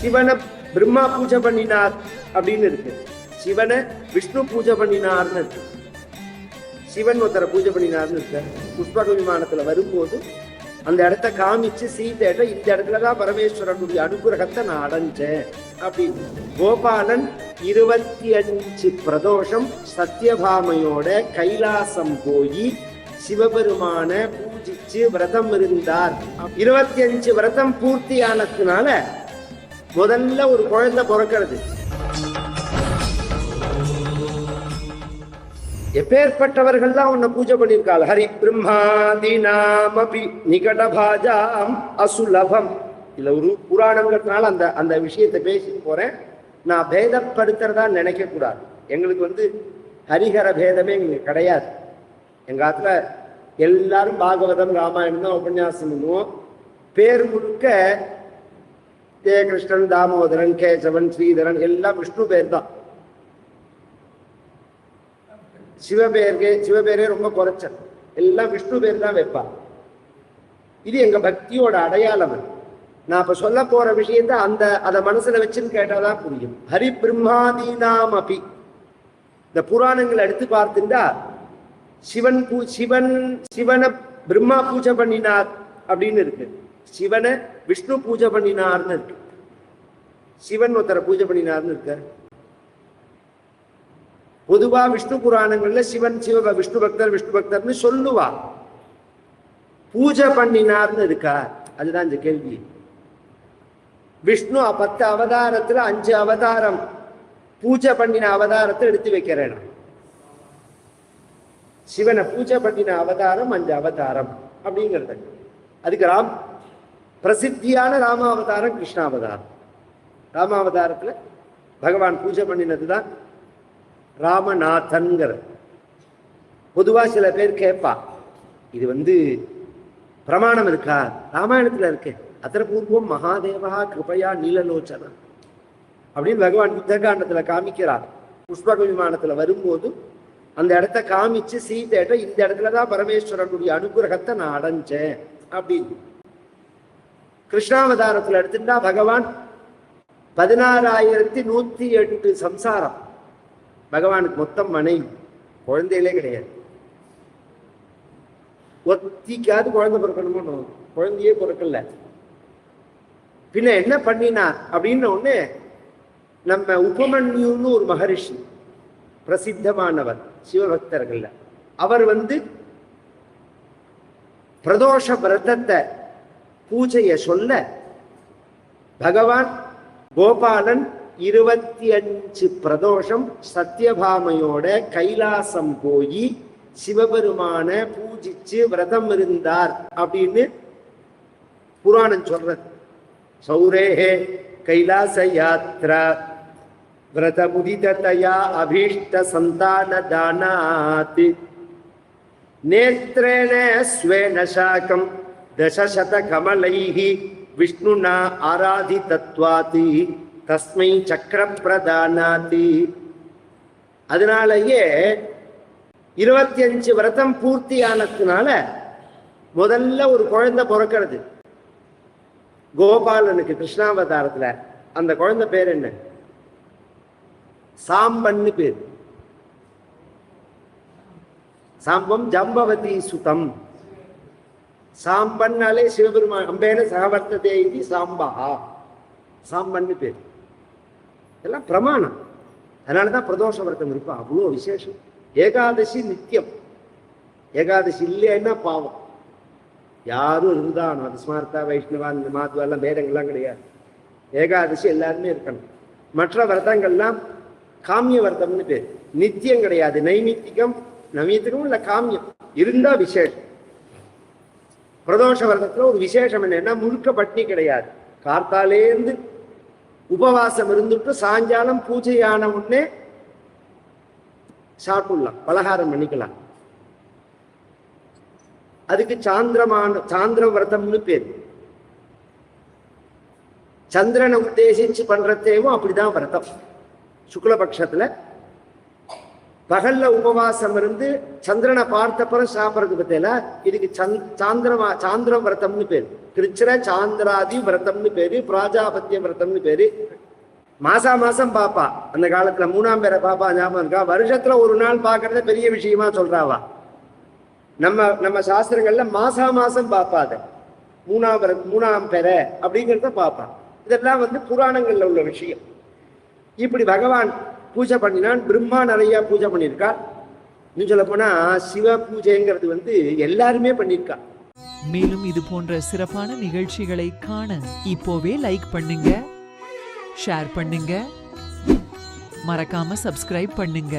சிவனை பிரம்மா பூஜை பண்ணினார் அப்படின்னு இருக்கு. சிவனை விஷ்ணு பூஜை பண்ணினார்னு இருக்கு. சிவன் ஒருத்தரை பூஜை பண்ணினார்னு இருக்க. புஷ்பக விமானத்துல வரும்போது அந்த இடத்த காமிச்சு சீதையிட்ட இந்த இடத்துலதான் பரமேஸ்வரனுடைய அனுகிரகத்தை நான் அடைஞ்சேன் அப்படின்னு. கோபாலன் இருபத்தி அஞ்சு பிரதோஷம் சத்யபாமையோட கைலாசம் போய் சிவபெருமான பூஜிச்சு விரதம் இருந்தார். இருபத்தி அஞ்சு விரதம் பூர்த்தி ஆனதுனால முதல்ல ஒரு குழந்தை பிறக்கிறது. எப்பேற்பட்டவர்கள் தான் உன்னை பூஜை பண்ணியிருக்காள் ஹரி பிரம்மாதி நாமபி நிகடபாஜாம் அசுலபம். இல்ல ஒரு புராணங்கிறதுனால அந்த அந்த விஷயத்தை பேசிட்டு போறேன். நான் பேதப்படுத்துறதா நினைக்க கூடாது எங்களுக்கு வந்து ஹரிஹர பேதமே எங்களுக்கு கிடையாது. எங்க ஆத்துல எல்லாரும் பாகவதம் ராமாயணம் தான் உபன்யாசம் பண்ணுவோம். பேர் முழுக்க ஜெயகிருஷ்ணன் தாமோதரன் கேசவன் ஸ்ரீதரன் எல்லாம் விஷ்ணு பேர் தான் சிவபேர்கே சிவபேரே ரொம்ப குறைச்சல் எல்லாம் விஷ்ணு பேர் தான் வைப்பான் இது எங்க பக்தியோட அடையாளம் நான் இப்ப சொல்ல போற விஷயத்த அந்த அதை மனசுல வச்சுன்னு கேட்டாதான் புரியும் ஹரி பிரம்மாதீனாம் அபி இந்த புராணங்கள் எடுத்து பார்த்துட்டா சிவன் பூ சிவன் சிவனை பிரம்மா பூஜை பண்ணினார் அப்படின்னு இருக்கு சிவனை விஷ்ணு பூஜை பண்ணினார்னு இருக்கு. சிவன் ஒருத்தரை பூஜை பண்ணினார்னு இருக்கு. பொதுவா விஷ்ணு புராணங்கள்ல சிவன் சிவ விஷ்ணு பக்தர் விஷ்ணு பக்தர்னு சொல்லுவா. பூஜை பண்ணினார்னு இருக்கா? அதுதான் இந்த கேள்வி. விஷ்ணு பத்து அவதாரத்துல அஞ்சு அவதாரம் பூஜை பண்ணின அவதாரத்தை எடுத்து வைக்கிறேன் சிவனை பூஜை பண்ணின அவதாரம் அஞ்சு அவதாரம் அப்படிங்கிறது. அதுக்கு ராம் பிரசித்தியான ராமாவதாரம் கிருஷ்ணாவதாரம். ராமாவதாரத்தில் பகவான் பூஜை பண்ணினதுதான் ராமநாதன்கிற. பொதுவாக சில பேர் கேட்பா இது வந்து பிரமாணம் இருக்கா? ராமாயணத்தில் இருக்கு அத்திரபூர்வம் மகாதேவா கிருபையா நீலலோச்சனா? அப்படின்னு பகவான் யுத்தகாண்டத்தில் காமிக்கிறார். புஷ்பக விமானத்தில் வரும்போது அந்த இடத்த காமிச்சு சீதையிட்ட இந்த இடத்துல தான் பரமேஸ்வரனுடைய அனுகிரகத்தை நான் அடைஞ்சேன் அப்படின்னு. கிருஷ்ணாவதாரத்துல எடுத்துட்டா பகவான் பதினாறாயிரத்தி நூத்தி எட்டு சம்சாரம். பகவானுக்கு மொத்தம் மனைவி குழந்தைகளே கிடையாது. ஒத்திக்காது குழந்தை பிறக்கணுமோ? குழந்தையே பிறக்கல. பின்ன என்ன பண்ணினார் அப்படின்ன ஒன்று நம்ம உபமன்யுன்னு ஒரு மகரிஷி பிரசித்தமானவர் சிவபக்தர்கள்ல. அவர் வந்து பிரதோஷ விரதத்தை பூஜையை சொல்ல பகவான் கோபாலன் இருபத்தி அஞ்சு பிரதோஷம் சத்யபாமையோட கைலாசம் போய் சிவபெருமான பூஜிச்சு விரதம் இருந்தார் அப்படின்னு புராணம் சொல்றது. சௌரேஹே கைலாச யாத்ரா. விரதமுதிதயா அபீஷ்ட சந்தான தானாத். நேத்திரேன ஸ்வேன சாக்கம் தசசத கமலைஹி விஷ்ணுனா ஆராதிதத்வாதி தஸ்மை சக்கர பிரதானாதி அதனாலயே இருபத்தி அஞ்சு விரதம் பூர்த்தி ஆனதுனால முதல்ல ஒரு குழந்தை பிறக்கிறது. கோபாலனுக்கு கிருஷ்ணாவதாரத்துல அந்த குழந்தை பேர் என்ன? சாம்பன்னு பேர். சாம்பம் ஜம்பவதி சுதம். சாம்பன்னாலே சிவபெருமான் அம்பேன சகவர்த்ததே இது சாம்பா. சாம்பன்னு பேர். எல்லாம் பிரமாணம். அதனாலதான் பிரதோஷ விரதம் இருக்கும். அவ்வளோ விசேஷம். ஏகாதசி நித்தியம். ஏகாதசி இல்லைன்னா பாவம். யாரும் இருந்தாலும் அது ஸ்மார்த்தா வைஷ்ணவா இந்த மாதுவா எல்லாம் பேதங்கள்லாம் கிடையாது. ஏகாதசி எல்லாருமே இருக்கணும். மற்ற விரதங்கள்லாம் காமிய விரதம்னு பேர். நித்தியம் கிடையாது. நைமித்திகம் நவீத்திகம் இல்லை காமியம். இருந்தால் விசேஷம். பிரதோஷ விரதத்துல ஒரு விசேஷம் என்னன்னா முழுக்க பட்னி கிடையாது. கார்த்தாலேருந்து உபவாசம் இருந்துட்டு சாயங்காலம் பூஜையான உடனே சாப்பிடலாம் பலகாரம் பண்ணிக்கலாம். அதுக்கு சாந்திரமான சாந்திர விரதம்னு பேர். சந்திரனை உத்தேசிச்சு பண்றதேவும் அப்படிதான் விரதம். சுக்லபக்ஷத்துல பகல்ல உபவாசம் இருந்து சந்திரனை பார்த்தப்பறம் சாப்பிட்றது பத்தியில இதுக்கு சந்த் சாந்திரமா சாந்திர விரதம்னு பேரு. திருச்சிர சாந்திராதி விரதம்னு பேரு பிராஜாபத்திய விரதம்னு பேரு. மாசா மாசம் பாப்பா. அந்த காலத்துல மூணாம் பேரை பாப்பா ஞாபகம் இருக்கா? வருஷத்துல ஒரு நாள் பார்க்கறத பெரிய விஷயமா சொல்றாவா. நம்ம நம்ம சாஸ்திரங்கள்ல மாசா மாசம் பாப்பா அதை. மூணாம் பேர மூணாம் பேரை அப்படிங்கிறத பாப்பா. இதெல்லாம் வந்து புராணங்கள்ல உள்ள விஷயம். இப்படி பகவான் பூஜை பண்ணினான். பிரம்மா நிறைய பூஜை பண்ணியிருக்கார் இன்னும் சொல்ல போனா சிவ பூஜைங்கிறது வந்து எல்லாருமே பண்ணியிருக்கா. மேலும் இது போன்ற சிறப்பான நிகழ்ச்சிகளை காண இப்போவே லைக் பண்ணுங்க. ஷேர் பண்ணுங்க. மறக்காம சப்ஸ்கிரைப் பண்ணுங்க.